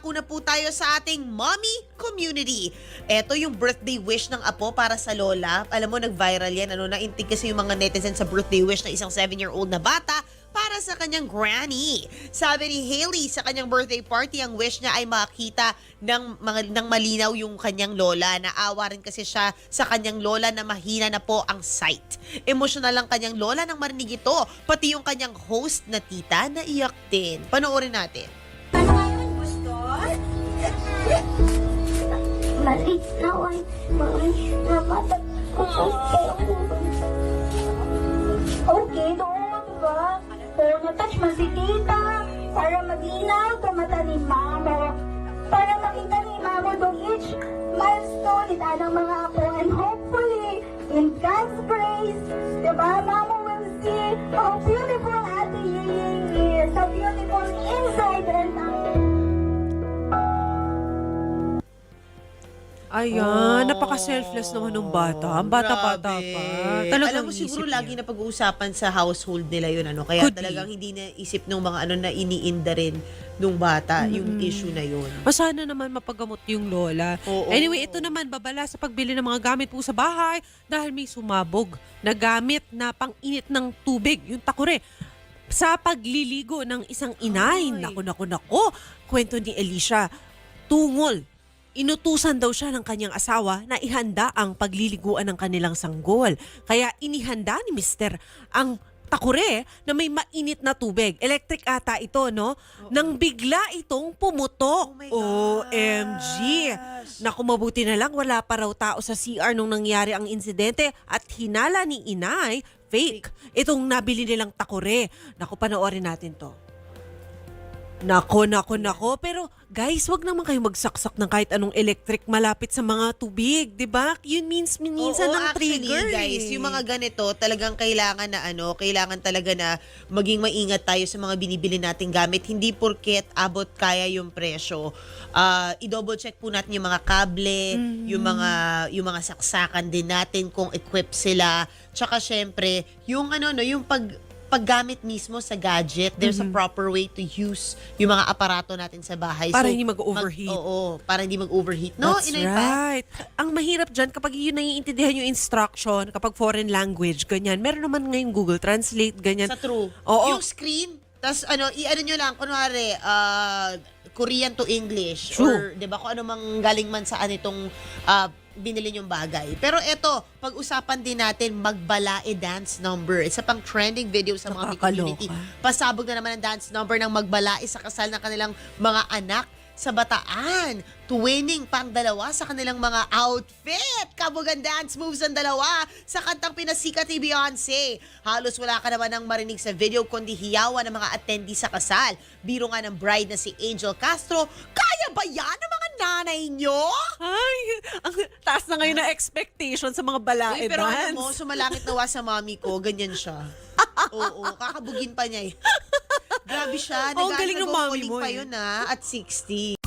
Dako na po tayo sa ating mommy community. Ito yung birthday wish ng apo para sa lola. Alam mo, nag-viral yan. Ano, naintig kasi yung mga netizens sa birthday wish ng isang 7-year-old na bata para sa kanyang granny. Sabi ni Haley sa kanyang birthday party, ang wish niya ay makita ng, mga, ng malinaw yung kanyang lola. Naawa rin kasi siya sa kanyang lola na mahina na po ang sight. Emotional ang kanyang lola nang marinig ito. Pati yung kanyang host na tita na iyak din. Panoorin natin. Maliit na oy, orange na mata ko. Okay, doon, diba? Pero na-touch tita para mag-inaw ka mata ni mama. Para makita ni mama doon each milestone it anang mga apo and hopefully in God's grace, diba, mama Ayan, Oh. napaka-selfless naman ng bata. Ang bata-bata Grabe. pa. Talagang Alam mo, siguro isip lagi niya. na pag-uusapan sa household nila yun. Ano? Kaya Could be. talagang hindi na isip ng mga ano na iniinda rin nung bata yung issue na yun. O sana naman mapagamot yung lola. Oo. Anyway, ito naman babala sa pagbili ng mga gamit po sa bahay dahil may sumabog na gamit na pang-init ng tubig, yung takure. Sa pagliligo ng isang inay. Ay. Naku, naku, naku. Kwento ni Alicia, tungol. Inutusan daw siya ng kanyang asawa na ihanda ang pagliliguan ng kanilang sanggol. Kaya inihanda ni Mister ang takure na may mainit na tubig. Electric ata ito, no? Nang bigla itong pumutok. Oh OMG! Naku, mabuti na lang wala pa raw tao sa CR nung nangyari ang insidente at hinala ni inay, fake, itong nabili nilang takure. Naku, panoorin natin to. Nako, nako, nako. Pero guys, wag naman kayo magsaksak ng kahit anong electric malapit sa mga tubig, 'di ba? Yun means minsan Oo, ng actually, trigger. guys, eh. yung mga ganito, talagang kailangan na ano, kailangan talaga na maging maingat tayo sa mga binibili nating gamit. Hindi porket abot kaya yung presyo. Ah, i-double check po natin yung mga kable, Mm-hmm. yung mga yung mga saksakan din natin kung equipped sila. Tsaka syempre, yung ano no, yung pag paggamit mismo sa gadget, there's a proper way to use yung mga aparato natin sa bahay. Mm-hmm. Para So, hindi mag-overheat. mag- oo, para hindi mag-overheat. No, That's Pa? right. Ang mahirap dyan, kapag yun naiintindihan yung instruction, kapag foreign language, ganyan. Meron naman ngayon Google Translate, ganyan. Sa true. Oo. Yung screen, tas ano, i-ano nyo lang, kunwari, uh, Korean to English. True. Or, di ba, kung ano mang galing man saan itong uh, binili yung bagay. Pero eto, pag-usapan din natin magbalae dance number. Isa pang trending video sa mga community. Pasabog na naman ang dance number ng magbalae sa kasal ng kanilang mga anak sa Bataan. Twinning pang dalawa sa kanilang mga outfit. Kabugan dance moves ang dalawa sa kantang pinasikat ni Beyonce. Halos wala ka naman ang marinig sa video kundi hiyawan ng mga attendee sa kasal. Biro nga ng bride na si Angel Castro, kaya ba yan ng mga nanay nyo? Ay, ang taas na ngayon na expectation sa mga balae Uy, pero ano mo, sumalangit nawa sa mami ko, ganyan siya. Oo, kakabugin pa niya eh. Grabe siya. Oh, ang galing ng mami mo pa eh. yun ah, at 60.